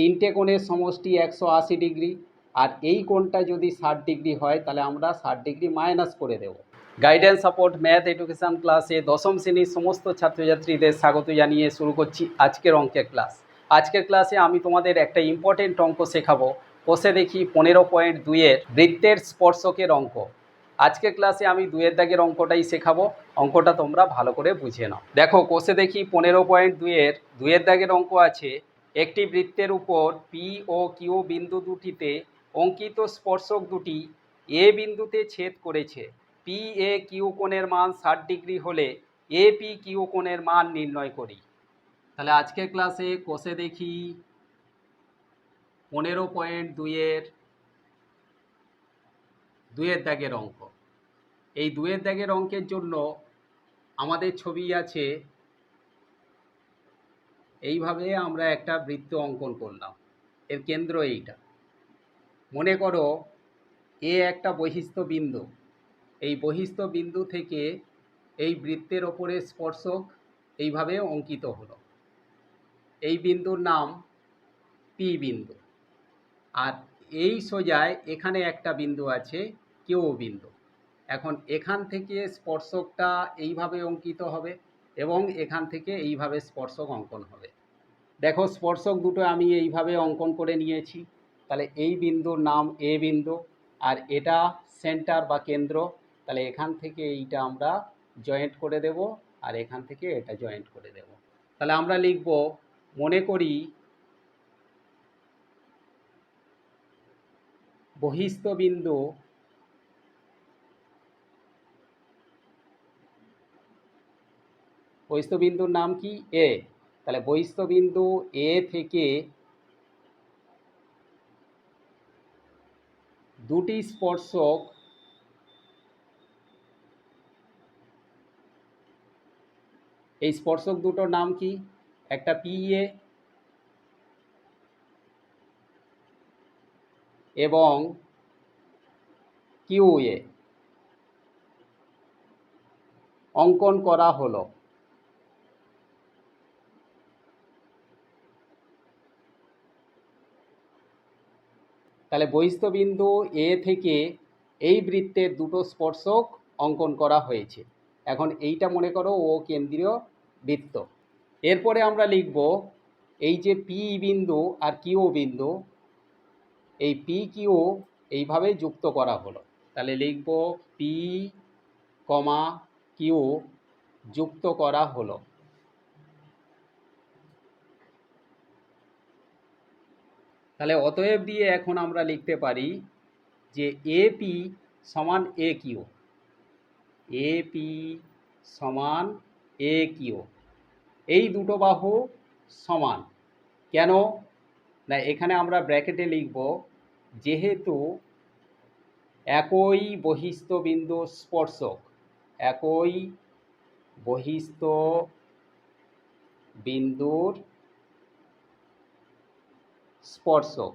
তিনটে কোণের সমষ্টি একশো আশি ডিগ্রি আর এই কোণটা যদি ষাট ডিগ্রি হয়, তাহলে আমরা ষাট ডিগ্রি মাইনাস করে দেব। গাইডেন্স সাপোর্ট ম্যাথ এডুকেশন ক্লাসে দশম শ্রেণির সমস্ত ছাত্রছাত্রীদের স্বাগত জানিয়ে শুরু করছি আজকের অঙ্কের ক্লাস আজকের ক্লাসে আমি তোমাদের একটা ইম্পর্টেন্ট অঙ্ক শেখাবো। কষে দেখি পনেরো পয়েন্ট দুইয়ের বৃত্তের স্পর্শকের অঙ্ক। আজকের ক্লাসে আমি দুয়ের দাগের অঙ্কটাই শেখাবো। অঙ্কটা তোমরা ভালো করে বুঝে নাও। দেখো কোষে দেখি পনেরো পয়েন্ট দুইয়ের দুয়ের দাগের অঙ্ক আছে। একটি বৃত্তের উপর পি ও কিউ বিন্দু দুটিতে অঙ্কিত স্পর্শক দুটি এ বিন্দুতে ছেদ করেছে। পি এ কিউ কোণের মান ষাট ডিগ্রি হলে এ পি কিউ কোণের মান নির্ণয় করি। তাহলে আজকের ক্লাসে কোষে দেখি পনেরো পয়েন্ট দুইয়ের দুয়ের দাগের অঙ্ক। এই দুয়ের দাগের অঙ্কের জন্য আমাদের ছবি আছে এইভাবে আমরা একটা বৃত্ত অঙ্কন করলাম। এর কেন্দ্র এইটা। মনে করো, এ একটা বহিস্থ বিন্দু। এই বহিস্থ বিন্দু থেকে এই বৃত্তের ওপরে স্পর্শক এইভাবে অঙ্কিত হলো। এই বিন্দুর নাম পি বিন্দু। আর এই সোজায় এখানে একটা বিন্দু আছে কেউ বিন্দু। এখন এখান থেকে স্পর্শকটা এইভাবে অঙ্কিত হবে। এবং এখান থেকে এইভাবে স্পর্শক অঙ্কন হবে। দেখো, স্পর্শক দুটো আমি এইভাবে অঙ্কন করে নিয়েছি। তাহলে এই বিন্দুর নাম এ বিন্দু আর এটা সেন্টার বা কেন্দ্র। তাহলে এখান থেকে এইটা আমরা জয়েন্ট করে দেব আর এখান থেকে এটা জয়েন্ট করে দেব। তাহলে আমরা লিখব, মনে করি বহিস্থ বিন্দু বহিস্থ বিন্দুর নাম কি? এ তাহলে বহিস্থ বিন্দু এ থেকে দুটি স্পর্শক এই স্পর্শক দুটোর নাম কি? একটা পি এ এবং কিউ এ অঙ্কন করা হলো। তাহলে বহিস্থ বিন্দু এ থেকে এই বৃত্তের দুটো স্পর্শক অঙ্কন করা হয়েছে। এখন এইটা মনে করো ও কেন্দ্রীয় বৃত্ত। এরপরে আমরা লিখব এই যে পি বিন্দু আর কিউ বিন্দু, এই পি কিউ এইভাবে যুক্ত করা হলো। তাহলে লিখব পি কমা কিউ যুক্ত করা হলো। তাহলে অতএব দিয়ে এখন আমরা লিখতে পারি যে এ পি সমান এ কিউ এ পি সমান এ কিউ এই দুটো বাহু সমান। কেন? না, এখানে আমরা ব্র্যাকেটে লিখব, যেহেতু একই বহিস্থ বিন্দু স্পর্শক, একই বহিস্থ বিন্দুর স্পর্শক।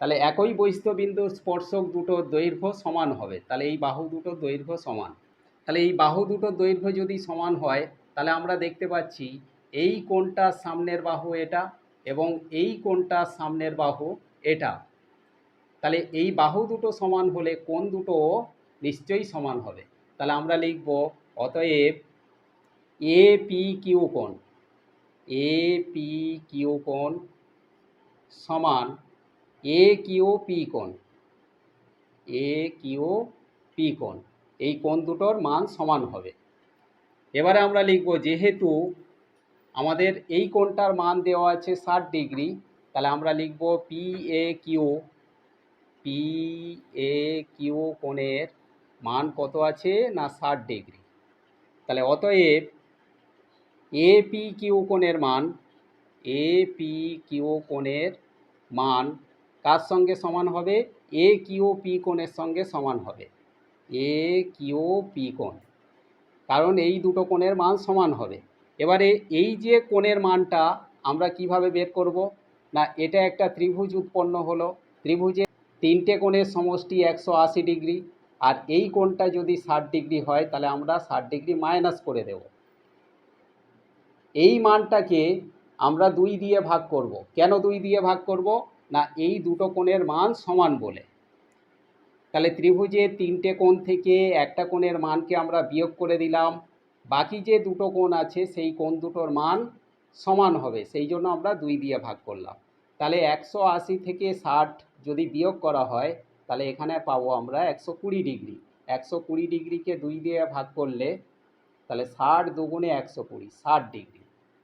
তাহলে একই বহিস্থ বিন্দু স্পর্শক দুটো দৈর্ঘ্য সমান হবে। তাহলে এই বাহু দুটো দৈর্ঘ্য সমান। তাহলে এই বাহু দুটো দৈর্ঘ্য যদি সমান হয়, তাহলে আমরা দেখতে পাচ্ছি এই কোণটার সামনের বাহু এটা এবং এই কোণটার সামনের বাহু এটা। তাহলে এই বাহু দুটো সমান হলে কোণ দুটো নিশ্চয়ই সমান হবে। তাহলে আমরা লিখব, অতএব এ পি কিউ কোণ এ পি কিউ কোণ সমান এ কিউ পি কোণ এ কিউ পি কোণ। এই কোণ দুটোর মান সমান হবে। এবারে আমরা লিখব, যেহেতু আমাদের এই কোণটার মান দেওয়া আছে ষাট ডিগ্রি, তাহলে আমরা লিখব P A Q P A Q কোণের মান কত আছে না ষাট ডিগ্রি? তাহলে অতএব এ পি কিউ কোণের মান, এ পি কিউ কোণের মান কার সঙ্গে সমান হবে? এ কিউ পি কোণের সঙ্গে সমান হবে। এ কিউ পি কোণ। কারণ এই দুটো কোণের মান সমান হবে। এবারে এই যে কোণের মানটা আমরা কীভাবে বের করব? না, এটা একটা ত্রিভুজ উৎপন্ন হলো। ত্রিভুজে তিনটে কোণের সমষ্টি একশো আশি ডিগ্রি। আর এই কোণটা যদি ষাট ডিগ্রি হয়, তাহলে আমরা ষাট ডিগ্রি মাইনাস করে দেব। এই মানটাকে আমরা দুই দিয়ে ভাগ করব। কেন দুই দিয়ে ভাগ করব? না, এই দুটো কোণের মান সমান বলে। তাহলে ত্রিভুজের তিনটে কোণ থেকে একটা কোণের মানকে আমরা বিয়োগ করে দিলাম। বাকি যে দুটো কোণ আছে, সেই কোণ দুটোর মান সমান হবে। সেই জন্য আমরা দুই দিয়ে ভাগ করলাম। তাহলে একশো আশি থেকে ষাট যদি বিয়োগ করা হয়, তাহলে এখানে পাবো আমরা একশো কুড়ি ডিগ্রি। একশো কুড়ি ডিগ্রিকে দুই দিয়ে ভাগ করলে, তাহলে ষাট দুগুণে একশো কুড়ি, ষাট ডিগ্রি।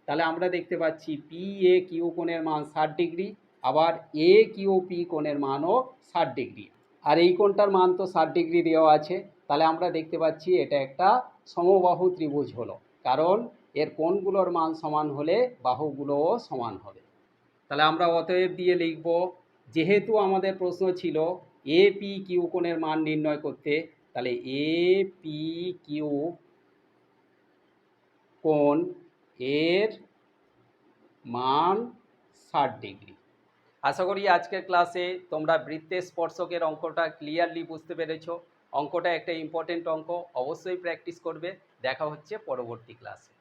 তাহলে আমরা দেখতে পাচ্ছি পি এ কিউ কোণের মান ষাট ডিগ্রি, আবার এ কিউ পি কোণের মানও ষাট ডিগ্রি। আর এই কোণটার মান তো ষাট ডিগ্রি দেওয়া আছে, তাহলে আমরা দেখতে পাচ্ছি এটা একটা সমবাহু ত্রিভুজ হলো, কারণ এর কোণগুলোর মান সমান হলে বাহুগুলোও সমান হবে। তাহলে আমরা অতএব দিয়ে লিখব, যেহেতু আমাদের প্রশ্ন ছিল এ পি কিউ কোণের মান নির্ণয় করতে, তাহলে এ পি কিউ কোণ এর মান ষাট ডিগ্রি। আশা করি আজকের ক্লাসে তোমরা বৃত্তের স্পর্শকের অঙ্কটা ক্লিয়ারলি বুঝতে পেরেছ। অঙ্কটা একটা ইম্পর্টেন্ট অঙ্ক, অবশ্যই প্র্যাকটিস করবে। দেখা হচ্ছে পরবর্তী ক্লাসে।